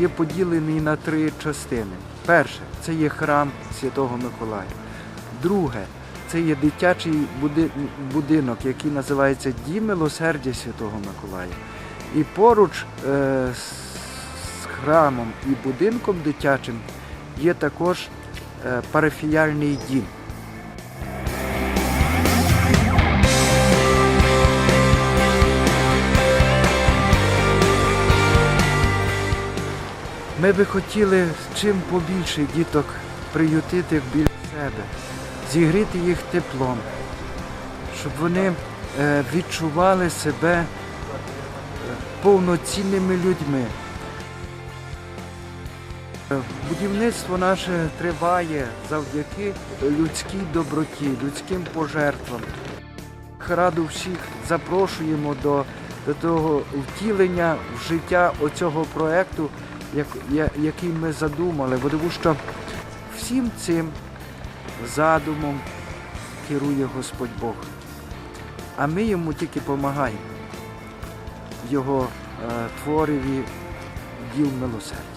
є поділений на три частини. Перше це є храм Святого Миколая. Друге це є дитячий будинок, який називається Дім Милосердя Святого Миколая. І поруч е, з храмом і будинком дитячим є також е, парафіяльний дім. Ми би хотіли чим побільше діток приютити біля себе, зігріти їх теплом, щоб вони е, відчували себе е, повноцінними людьми. Е, Будівництво наше триває завдяки людській доброті, людським пожертвам. Раду всіх запрошуємо до, до того втілення в життя оцього я- який ми задумали, бо тому що всім цим задумом керує Господь Бог. А ми йому тільки допомагаємо в його е, твориві діл милосердя.